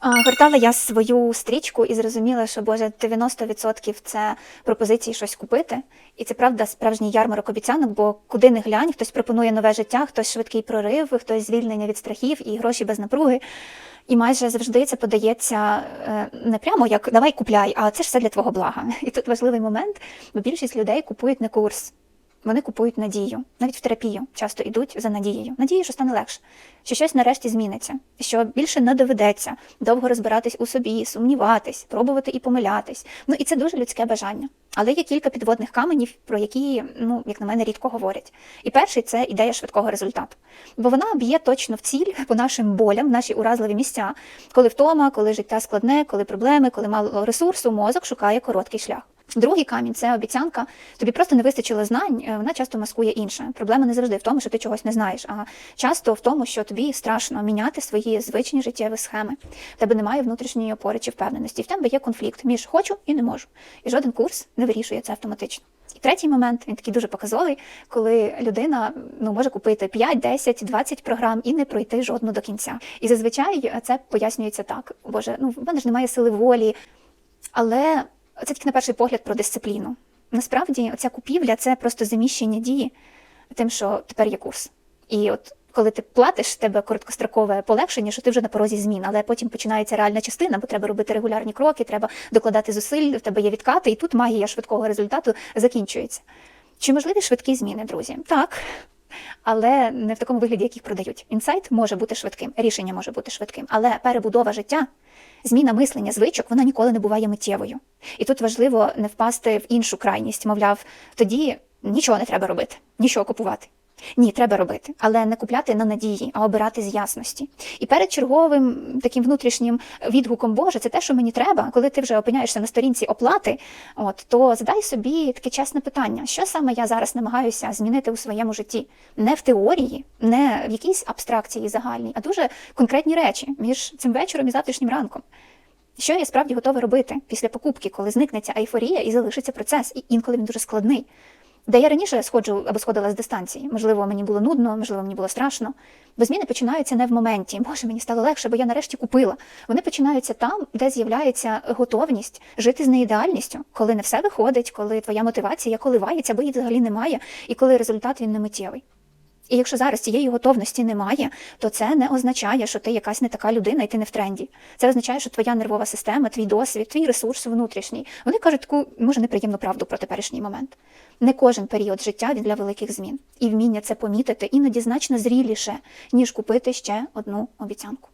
Гортала я свою стрічку і зрозуміла, що Боже, 90% це пропозиції щось купити. І це правда справжній ярмарок обіцянок, бо куди не глянь, хтось пропонує нове життя, хтось швидкий прорив, хтось звільнення від страхів і гроші без напруги. І майже завжди це подається е, не прямо як давай купляй, а це ж все для твого блага. І тут важливий момент, бо більшість людей купують не курс. Вони купують надію, навіть в терапію часто йдуть за надією. Надією, що стане легше, що щось нарешті зміниться, що більше не доведеться довго розбиратись у собі, сумніватись, пробувати і помилятись. Ну і це дуже людське бажання. Але є кілька підводних каменів, про які, ну як на мене, рідко говорять. І перший це ідея швидкого результату, бо вона б'є точно в ціль по нашим болям, в наші уразливі місця, коли втома, коли життя складне, коли проблеми, коли мало ресурсу, мозок шукає короткий шлях. Другий камінь це обіцянка. Тобі просто не вистачило знань, е, вона часто маскує інше. Проблема не завжди в тому, що ти чогось не знаєш, а часто в тому, що тобі страшно міняти свої звичні життєві схеми. В тебе немає внутрішньої опори чи впевненості. В тебе є конфлікт між хочу і не можу. І жоден курс не вирішує це автоматично. І третій момент він такий дуже показовий, коли людина ну може купити 5, 10, 20 програм і не пройти жодну до кінця. І зазвичай це пояснюється так: Боже, ну в мене ж немає сили волі, але це тільки на перший погляд про дисципліну. Насправді, ця купівля це просто заміщення дії тим, що тепер є курс. І от коли ти платиш, в тебе короткострокове полегшення, що ти вже на порозі змін, але потім починається реальна частина, бо треба робити регулярні кроки, треба докладати зусиль, в тебе є відкати, і тут магія швидкого результату закінчується. Чи можливі швидкі зміни, друзі? Так. Але не в такому вигляді, як їх продають. Інсайт може бути швидким, рішення може бути швидким, але перебудова життя, зміна мислення, звичок, вона ніколи не буває миттєвою. І тут важливо не впасти в іншу крайність, мовляв, тоді нічого не треба робити, нічого купувати. Ні, треба робити, але не купляти на надії, а обирати з ясності. І перед черговим таким внутрішнім відгуком Боже, це те, що мені треба, коли ти вже опиняєшся на сторінці оплати, от то задай собі таке чесне питання: що саме я зараз намагаюся змінити у своєму житті? Не в теорії, не в якійсь абстракції загальній, а дуже конкретні речі між цим вечором і завтрашнім ранком. Що я справді готова робити після покупки, коли зникне ця ейфорія і залишиться процес, і інколи він дуже складний. Де я раніше сходжу або сходила з дистанції, можливо, мені було нудно, можливо, мені було страшно. Бо зміни починаються не в моменті. Боже, мені стало легше, бо я нарешті купила. Вони починаються там, де з'являється готовність жити з неідеальністю, коли не все виходить, коли твоя мотивація коливається, бо її взагалі немає, і коли результат він не миттєвий. І якщо зараз цієї готовності немає, то це не означає, що ти якась не така людина і ти не в тренді. Це означає, що твоя нервова система, твій досвід, твій ресурс внутрішній. Вони кажуть таку може неприємну правду про теперішній момент. Не кожен період життя він для великих змін, і вміння це помітити іноді значно зріліше, ніж купити ще одну обіцянку.